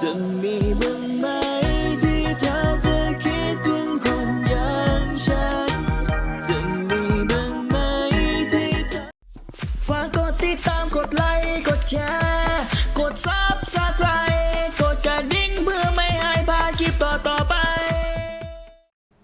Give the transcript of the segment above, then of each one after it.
จะมีบ้างไหม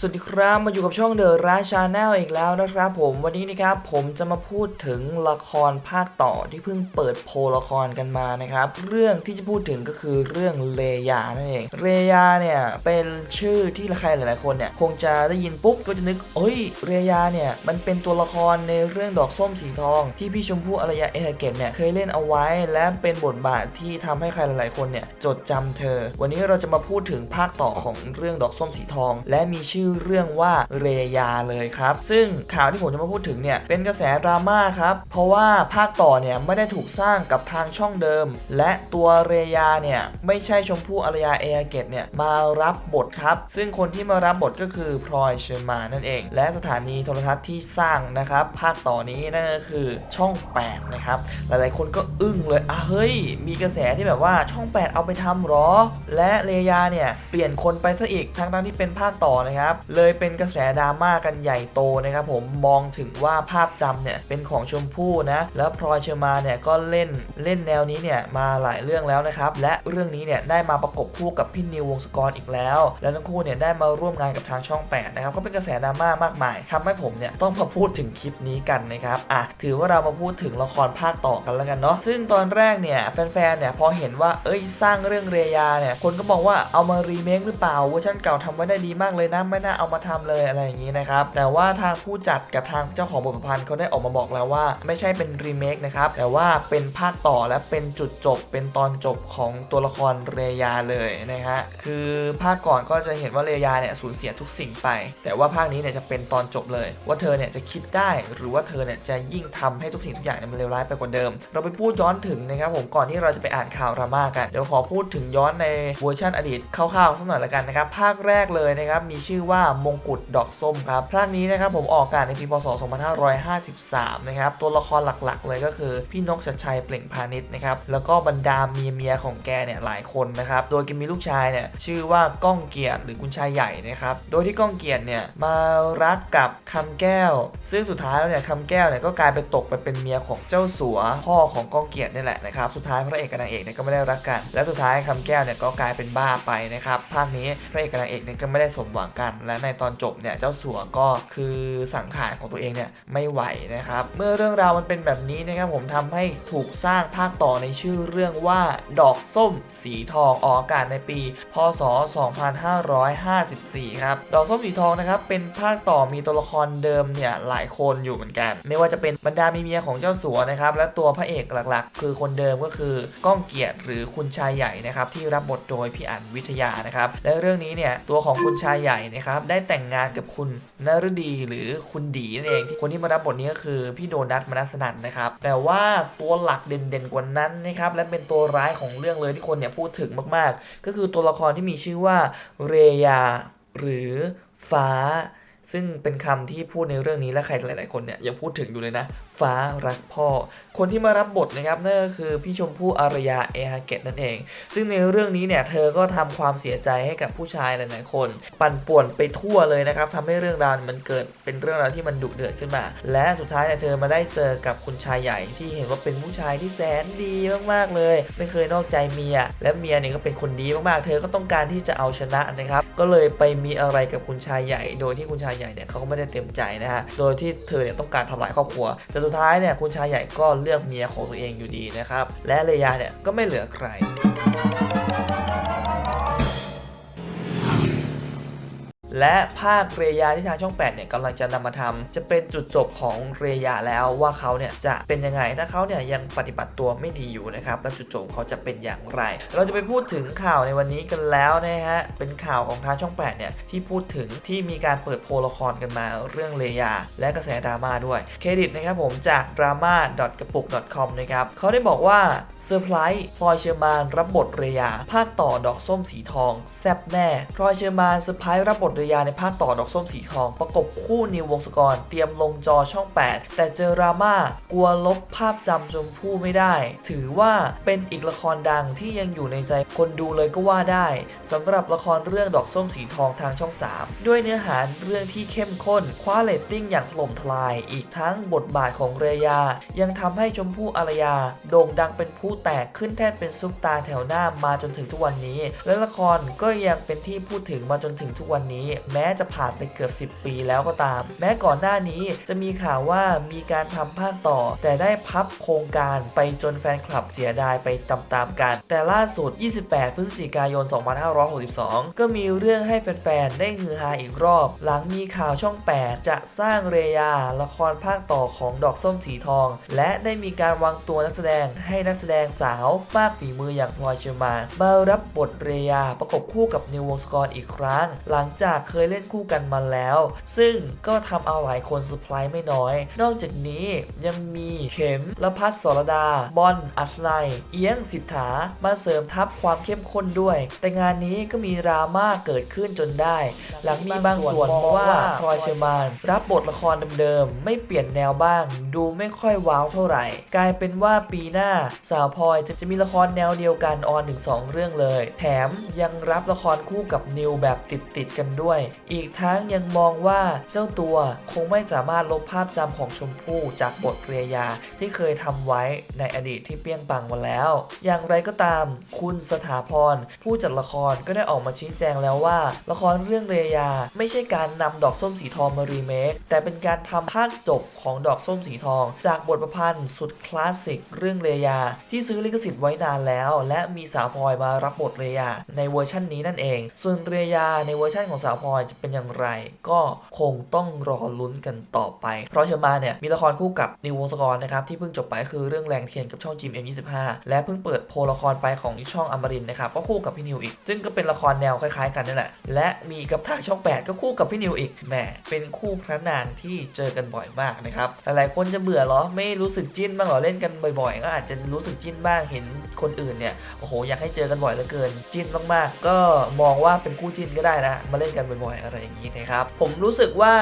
สวัสดีครับมาอยู่กับช่องเดอะราชาแนลอีกแล้วนะครับผมวันนี้นะครับผมจะมาพูดถึงละครภาคต่อที่เพิ่งเปิดโพลละครกันมานะครับ เรื่องที่จะพูดถึงก็คือเรื่องเลยานั่นเองเรยาเนี่ยเป็นชื่อที่ใครหลายๆคนเนี่ยคงจะได้ยินปุ๊บก็จะนึกเอ้ยเรยาเนี่ยมันเป็นตัวละครในเรื่องดอกส้มสีทอง ที่พี่ชมพู่อารยาเอฮเกตเนี่ยเคยเล่นเอาไว้ และเป็นบทบาทที่ทำให้ใครหลายๆคนเนี่ยจดจำเธอ วันนี้เราจะมาพูดถึงภาคต่อของเรื่องดอกส้มสีทอง และมีชื่ออเรื่องว่าเรยาเลยครับ ซึ่งข่าวที่ผมจะมาพูดถึงเนี่ยเป็นกระแสดราม่าครับ เพราะว่าภาคต่อเนี่ยไม่ได้ถูกสร้างกับทางช่องเดิม และตัวเรยาเนี่ยไม่ใช่ชมพู่อารยาเอเกตเนี่ยมารับบทครับ ซึ่งคนที่มารับบทก็คือพลอยเชอร์มานั่นเอง และสถานีโทรทัศน์ที่สร้างนะครับภาคต่อนี้นั่นก็คือช่อง 8 นะครับ หลายๆคนก็อึ้งเลยอะเฮ้ย มีกระแสที่แบบว่าช่อง 8 เอาไปทำหรอ และเรยาเนี่ยเปลี่ยนคนไปซะอีกทั้งทั้งๆที่เป็นภาคต่อนะครับเลยเป็นกระแสดราม่ากันใหญ่โตนะครับผมมองถึงว่าภาพจำเนี่ยเป็นของชมพู่นะแล้วพลอยเชอร์มาเนี่ยก็เล่นเล่นแนวนี้เนี่ยมาหลายเรื่องแล้วนะครับและเรื่องนี้เนี่ยได้มาประกบคู่กับพี่นิววงศกรอีกแล้ว แล้วทั้งคู่เนี่ยได้มาร่วมงานกับทางช่อง8นะครับก็เป็นกระแสดราม่ามากมายทำให้ผมเนี่ยต้องมาพูดถึงคลิปนี้กันนะครับอะถือว่าเรามาพูดถึงละครภาคต่อกันแล้วกันเนาะซึ่งตอนแรกเนี่ยแฟนๆเนี่ยพอเห็นว่าเอ้ยสร้างเรื่องเรยาเนี่ยคนก็บอกว่าเอามารีเมคหรือเปล่าเวอร์ชันเก่าทำไว้ได้ดีมากเลยนะไม่น่าเอามาทำเลยอะไรอย่างนี้นะครับ แต่ว่าทางผู้จัดกับทางเจ้าของบทประพันธ์เขาได้ออกมาบอกแล้วว่า ไม่ใช่เป็นรีเมคนะครับ แต่ว่าเป็นภาคต่อและเป็นจุดจบ เป็นตอนจบของตัวละครเรยาเลยนะฮะ คือภาคก่อนก็จะเห็นว่าเรยาเนี่ยสูญเสียทุกสิ่งไป แต่ว่าภาคนี้เนี่ยจะเป็นตอนจบเลย ว่าเธอเนี่ยจะคิดได้หรือว่าเธอเนี่ยจะยิ่งทำให้ทุกสิ่งทุกอย่างเนี่ยมันเลวร้ายไปกว่าเดิม เราไปพูดย้อนถึงนะครับผมก่อนที่เราจะไปอ่านข่าวรามากันเดี๋ยวขอพูดถึงย้อนในเวอร์ชันอดีตคร่าวๆสักหน่อยละกันนะครับภาคแรกเลยนะครับมีชื่อว่ามงกุฎดอกส้มครับภาคนี้นะครับผมออกอากาศในปีพศ 2553 นะครับ ตัวละครหลักๆ เลยก็คือพี่นกชัดชัยเปล่งพาณิชย์นะครับ แล้วก็บรรดาเมียเมียของแกเนี่ยหลายคนนะครับ โดยแกมีลูกชายเนี่ยชื่อว่าก้องเกียรติหรือคุณชายใหญ่นะครับ โดยที่ก้องเกียรติเนี่ยมารักกับคำแก้ว ซึ่งสุดท้ายแล้วเนี่ยคำแก้วเนี่ยก็กลายไปตกไปเป็นเมียของเจ้าสัวพ่อของก้องเกียรตินี่แหละนะครับ สุดท้ายพระเอกกับนางเอกเนี่ยก็ไม่ได้รักกัน และสุดท้ายคำแก้วเนี่ยก็กลายเป็นบ้าไปนะครับ ภาคนี้พระเอกกับนางเอกเนี่ยก็ไม่ได้สมหวังกันและในตอนจบเนี่ยเจ้าสัวก็คือสังขารของตัวเองเนี่ยไม่ไหวนะครับ เมื่อเรื่องราวมันเป็นแบบนี้นะครับผมทำให้ถูกสร้างภาคต่อในชื่อเรื่องว่าดอกส้มสีทองออกอากาศในปี พศ 2554 ครับ ดอกส้มสีทองนะครับเป็นภาคต่อมีตัวละครเดิมเนี่ยหลายคนอยู่เหมือนกัน ไม่ว่าจะเป็นบรรดามีเมียของเจ้าสัวนะครับและตัวพระเอกหลักๆ คือคนเดิมก็คือก้องเกียรติหรือคุณชายใหญ่นะครับที่รับบทโดยพี่อั๋นวิทยานะครับและเรื่องนี้เนี่ยตัวของคุณชายใหญ่นะครับได้แต่งงานกับคุณนฤดีหรือคุณดีนั่นเองที่คนที่มารับบทนี้ก็คือพี่โดนัทมนัสนันนะครับแต่ว่าตัวหลักเด่นๆกว่านั้นนะครับและเป็นตัวร้ายของเรื่องเลยที่คนเนี่ยพูดถึงมากๆ ก็คือตัวละครที่มีชื่อว่าเรยา หรือฟ้าซึ่งเป็นคำที่พูดในเรื่องนี้และใครหลาย ๆ คนเนี่ยยังพูดถึงอยู่เลยนะ ฟ้ารักพ่อ คนที่มารับบทนะครับนั่นก็คือพี่ชมพู่อารยาเอฮาเกตนั่นเอง ซึ่งในเรื่องนี้เนี่ยเธอก็ทำความเสียใจให้กับผู้ชายหลายๆคน ปั่นป่วนไปทั่วเลยนะครับทำให้เรื่องราวมันเกิดเป็นเรื่องราวที่มันดุเดือดขึ้นมา และสุดท้ายเนี่ยเธอมาได้เจอกับคุณชายใหญ่ที่เห็นว่าเป็นผู้ชายที่แสนดีมากๆเลย ไม่เคยนอกใจเมีย และเมียเนี่ยก็เป็นคนดีมากๆ เธอก็ต้องการที่จะเอาชนะนะครับ ก็เลยไปมีอะไรกับคุณชายใหญ่ โดยที่คุณชายใหญ่เนี่ยเขาก็ไม่ได้เต็มใจนะฮะ โดยที่เธอเนี่ยต้องการทำลายครอบครัวแต่สุดท้ายเนี่ยคุณชายใหญ่ก็เลือกเมียของตัวเองอยู่ดีนะครับ และเรยาเนี่ยก็ไม่เหลือใคร และภาคเรยาที่ทางช่อง 8 เนี่ยกำลังจะนำมาทำจะเป็นจุดจบของเรยาแล้วว่าเขาเนี่ยจะเป็นยังไงถ้าเขาเนี่ยยังปฏิบัติตัวไม่ดีอยู่นะครับและจุดจบเขาจะเป็นอย่างไร เราจะไปพูดถึงข่าวในวันนี้กันแล้วนะฮะเป็นข่าวของทางช่อง 8 เนี่ยที่พูดถึงที่มีการเปิดโพลละครกันมาเรื่องเรยา และกระแสดราม่าด้วยเครดิตนะครับผมจาก drama กระปุก .com นะครับเขาได้บอกว่าเซอร์ไพรส์พลอยเชอร์มานรับบทเรยา ภาคต่อดอกส้มสีทองแซบแน่พลอยเชอร์มานเซอร์ไพรส์รับบทเรยาในภาคต่อดอกส้มสีทอง ประกบคู่นิววงศกร เตรียมลงจอช่อง 8 แต่เจอราม่ากลัวลบภาพจำชมพู่ไม่ได้ ถือว่าเป็นอีกละครดังที่ยังอยู่ในใจคนดูเลยก็ว่าได้สำหรับละครเรื่องดอกส้มสีทองทางช่อง 3 ด้วยเนื้อหาเรื่องที่เข้มข้น คว้าเรตติ้งอย่างถล่มทลาย อีกทั้งบทบาทของเรยา ยังทำให้ชมพู่อารยา โด่งดังเป็นผู้แตกขึ้นแท่นเป็นซุปตาแถวหน้ามาจนถึงทุกวันนี้ และละครก็ยังเป็นที่พูดถึงมาจนถึงทุกวันนี้แม้จะผ่านไปเกือบ 10 ปีแล้วก็ตาม แม้ก่อนหน้านี้จะมีข่าวว่ามีการทำภาคต่อ แต่ได้พับโครงการไปจนแฟนคลับเสียดายไปตามๆกัน แต่ล่าสุด 28 พฤศจิกายน 2562 ก็มีเรื่องให้แฟนๆ ได้ฮือฮาอีกรอบ หลังมีข่าวช่อง 8 จะสร้างเรยา ละครภาคต่อของดอกส้มสีทอง และได้มีการวางตัวนักแสดงให้นักแสดงสาวมากฝีมืออย่างพลอยเชอร์มานมารับบทเรยาประกบคู่กับนิววงศกรอีกครั้ง หลังจากเคยเล่นคู่กันมาแล้ว ซึ่งก็ทำเอาหลายคนเซอร์ไพรส์ไม่น้อย นอกจากนี้ยังมีเข็มละพัฒสรดา บอลอัศนัย เอียงสิทธา มาเสริมทัพความเข้มข้นด้วย แต่งานนี้ก็มีดราม่าเกิดขึ้นจนได้ หลังมีบางส่วนมองว่าพลอยเชอร์มานรับบทละครเดิมๆไม่เปลี่ยนแนวบ้าง ดูไม่ค่อยว้าวเท่าไหร่ กลายเป็นว่าปีหน้าสาวพลอยจะจะมีละครแนวเดียวกันออนถึง2เรื่องเลย แถมยังรับละครคู่กับนิวแบบติดๆกันด้วยอีกทั้งยังมองว่าเจ้าตัวคงไม่สามารถลบภาพจำของชมพู่จากบทเรียาที่เคยทำไว้ในอดีตที่เปี้ยงปังมาแล้ว อย่างไรก็ตาม คุณสถาพร ผู้จัดละครก็ได้ออกมาชี้แจงแล้วว่า ละครเรื่องเรียา ไม่ใช่การนำดอกส้มสีทองมารีเมคแต่เป็นการทำภาคจบของดอกส้มสีทอง จากบทประพันธ์สุดคลาสสิกเรื่องเรียา ที่ซื้อลิขสิทธิ์ไว้นานแล้ว และมีสาวพลอยมารับบทเรียา ในเวอร์ชั่นนี้นั่นเอง ส่วนเรียาในเวอร์ชันของสาวพลอยจะเป็นอย่างไร ก็คงต้องรอลุ้นกันต่อไป เพราะเชอร์มาเนี่ยมีละครคู่กับนิววงศกรนะครับที่เพิ่งจบไปคือเรื่องแรงเทียนกับช่องจิม M25 และเพิ่งเปิดโพลละครไปของช่องอมรินทร์นะครับก็คู่กับพี่นิวอีก ซึ่งก็เป็นละครแนวคล้ายๆ กันนี่แหละ และมีกับทางช่อง 8 ก็คู่กับพี่นิวอีกแหมเป็นคู่พระนางที่เจอกันบ่อยมากนะครับหลายๆคนจะเบื่อเหรอไม่รู้สึกจิ้นบ้างเหรอเล่นกันบ่อยๆ ก็อาจจะรู้สึกจิ้นบ้างเห็นคนอื่นเนี่ยโอ้โหอยากให้เจอกันบ่อยเหลือเกินจิ้นมากๆ ก็มองว่าเป็นคู่จิ้นก็ได้นะมาเล่นกันบ่อยๆ อะไรอย่างนี้นะครับ ผมรู้สึกว่า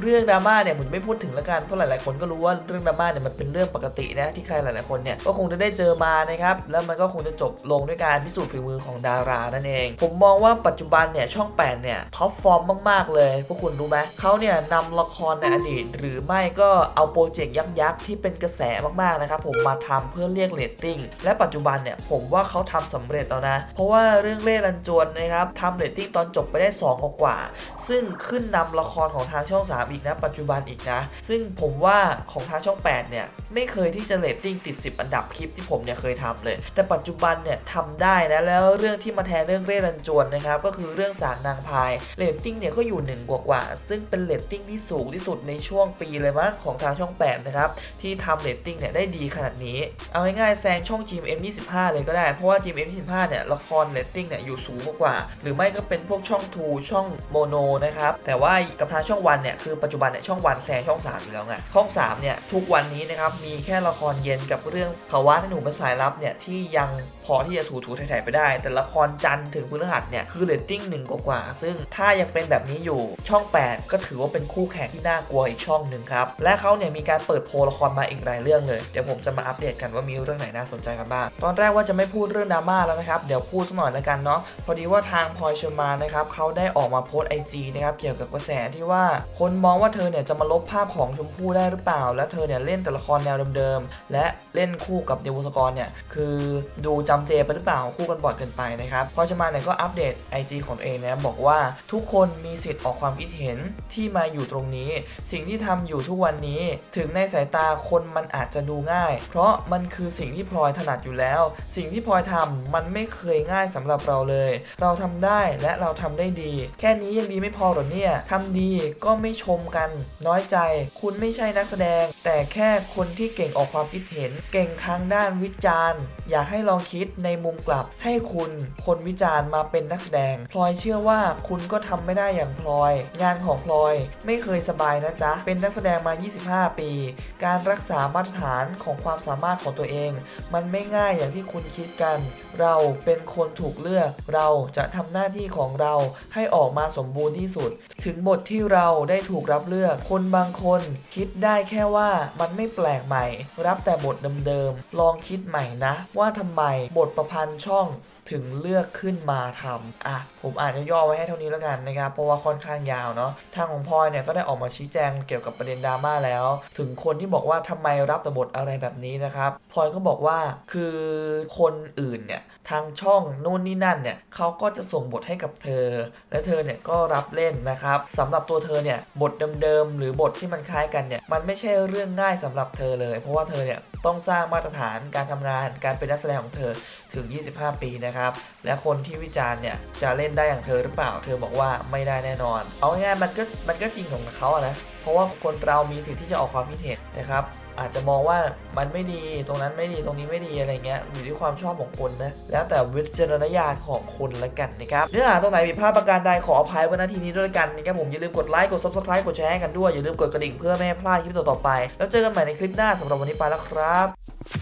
เรื่องดราม่าเนี่ยผมไม่พูดถึงละกันเพราะหลายๆ คนก็รู้ว่าเรื่องดราม่าเนี่ยมันเป็นเรื่องปกตินะที่ใครหลายๆคนเนี่ยก็คงจะได้เจอมานะครับแล้วมันก็คงจะจบลงด้วยการพิสูจน์ฝีมือของดารานั่นเอง ผมมองว่าปัจจุบันเนี่ยช่อง8เนี่ยท็อปฟอร์มมากๆ เลยพวกคุณรู้ไหมเขาเนี่ยนำละครในอดีต หรือไม่ก็เอาโปรเจกต์ยักษ์ๆที่เป็นกระแสมากๆนะครับผมมาทำเพื่อเรียกเรตติ้งและปัจจุบันเนี่ยผมว่าเขาทำสำเร็จแล้วนะ เพราะว่าเรื่องเล่รันจวนนะครับทำเรตติ้งตอนจบไปได้2กว่าๆซึ่งขึ้นนำละครของทางช่อง 3 อีกนะ ปัจจุบันอีกนะ ซึ่งผมว่าของทางช่อง 8 เนี่ย ไม่เคยที่จะเรตติ้งติด 10 อันดับคลิปที่ผมเนี่ยเคยทำเลย แต่ปัจจุบันเนี่ยทำได้นะ แล้วเรื่องที่มาแทนเรื่องเร่รันจวนนะครับ ก็คือเรื่องสางนางพายเรตติ้งเนี่ยก็อยู่หนึ่งกว่าๆซึ่งเป็นเรตติ้งที่สูงที่สุดในช่วงปีเลยมั้งของทางช่อง 8 นะครับ ที่ทำเรตติ้งเนี่ยได้ดีขนาดนี้ เอาง่ายๆแซงช่อง GMM 25 เลยก็ได้ เพราะว่า GMM 25 เนี่ยละครเรตติ้งเนี่ยอยู่สูงกว่า หรือไม่ก็เป็นพวกช่อง2ช่องโมโนนะครับ แต่ว่ากับทางช่องวันเนี่ยคือปัจจุบันเนี่ยช่องวันแซงช่อง 3 อยู่แล้วไงช่อง3เนี่ยทุกวันนี้นะครับมีแค่ละครเย็นกับเรื่องภาวะที่หนูเป็นสายลับเนี่ยที่ยังพอที่จะถูถูๆไถ่ๆไปได้ แต่ละครจันถึงพฤหัสเนี่ยคือเรตติ้งหนึ่งกว่าๆซึ่งถ้ายังเป็นแบบนี้อยู่ช่อง 8 ก็ถือว่าเป็นคู่แข่งที่น่ากลัวอีกช่องหนึ่งครับ และเขาเนี่ยมีการเปิดโพลละครมาอีกหลายเรื่องเลย เดี๋ยวผมจะมาอัปเดตกันว่ามีเรื่องไหนน่าสนใจกันบ้าง ตอนแรกว่าจะไม่พูดเรื่องดราม่าแล้วนะครับ เดี๋ยวพูดสักหน่อยแล้วกันเนาะ พอดีว่าทางพลอยเชอร์มานนะครับเขาได้ออกมาโพสไอจีนะครับเกี่ยวกับกระแสที่ว่าคนมองว่าเธอเนี่ยจะมาลบภาพของชมพู่ได้หรือเปล่า และเธอเนี่ยเล่นแต่ละครแนวเดิมๆ และเล่นคู่กับเดวสกรเนี่ยคือดูจำเจไปหรือเปล่าคู่กันบอยเกินไปนะครับพอยเชมาเนี่ยก็อัปเดต IG ของตัวเองนะบอกว่าทุกคนมีสิทธิ์ออกความคิดเห็นที่มาอยู่ตรงนี้ สิ่งที่ทำอยู่ทุกวันนี้ถึงในสายตาคนมันอาจจะดูง่าย เพราะมันคือสิ่งที่พลอยถนัดอยู่แล้ว สิ่งที่พลอยทำมันไม่เคยง่ายสำหรับเราเลย เราทำได้และเราทำได้ดี แค่นี้ยังดีไม่พอหรอเนี่ยทำดีก็ไม่ชมกัน น้อยใจ คุณไม่ใช่นักแสดง แต่แค่คนที่เก่งออกความคิดเห็น เก่งทางด้านวิจารณ์ อยากให้ลองคิดคิดในมุมกลับ ให้คุณคนวิจารณ์มาเป็นนักแสดง พลอยเชื่อว่าคุณก็ทำไม่ได้อย่างพลอย งานของพลอย ไม่เคยสบายนะจ๊ะ เป็นนักแสดงมา 25 ปี การรักษามาตรฐานของความสามารถของตัวเอง มันไม่ง่ายอย่างที่คุณคิดกัน เราเป็นคนถูกเลือก เราจะทำหน้าที่ของเราให้ออกมาสมบูรณ์ที่สุด ถึงบทที่เราได้ถูกรับเลือก คนบางคนคิดได้แค่ว่ามันไม่แปลกใหม่ รับแต่บทเดิมๆ ลองคิดใหม่นะ ว่าทำไมบทประพันธ์ช่องถึงเลือกขึ้นมาทำอะผมอาจจะย่อไว้ให้เท่านี้แล้วกันนะครับ เพราะว่าค่อนข้างยาวเนาะทางของพลอยเนี่ยก็ได้ออกมาชี้แจงเกี่ยวกับประเด็นดราม่าแล้ว ถึงคนที่บอกว่าทำไมรับแต่บทอะไรแบบนี้นะครับพลอยก็บอกว่าคือคนอื่นเนี่ยทางช่องนู่นนี่นั่นเนี่ยเขาก็จะส่งบทให้กับเธอ และเธอเนี่ยก็รับเล่นนะครับสำหรับตัวเธอเนี่ยบทเดิมๆหรือบทที่มันคล้ายกันเนี่ยมันไม่ใช่เรื่องง่ายสำหรับเธอเลย เพราะว่าเธอเนี่ยต้องสร้างมาตรฐานการทำงานการเป็นนักแสดงของเธอถึง 25 ปีนะครับ และคนที่วิจารณ์เนี่ยจะเล่นได้อย่างเธอหรือเปล่า เธอบอกว่าไม่ได้แน่นอน เอาง่ายๆมันก็มันก็จริงของเขาอะนะ เพราะว่าคนเรามีสิทธิ์ที่จะออกความคิดเห็นนะครับอาจจะมองว่ามันไม่ดีตรงนั้นไม่ดีตรงนี้ไม่ดีอะไรเงี้ยอยู่ที่ความชอบของคนนะแล้วแต่วิจารณญาณของคนละกันนะครับเนื้อหาตรงไหนผิดพลาดประการใดขออภัยไว้ณทีนี้ด้วยกันนะครับผมอย่าลืมกดไลค์กด subscribe กดแชร์กันด้วยอย่าลืมกดกระดิ่งเพื่อไม่ให้พลาดคลิปต่อๆไป แล้วเจอกันใหม่ในคลิปหน้าสำหรับวันนี้ไปแล้วครับ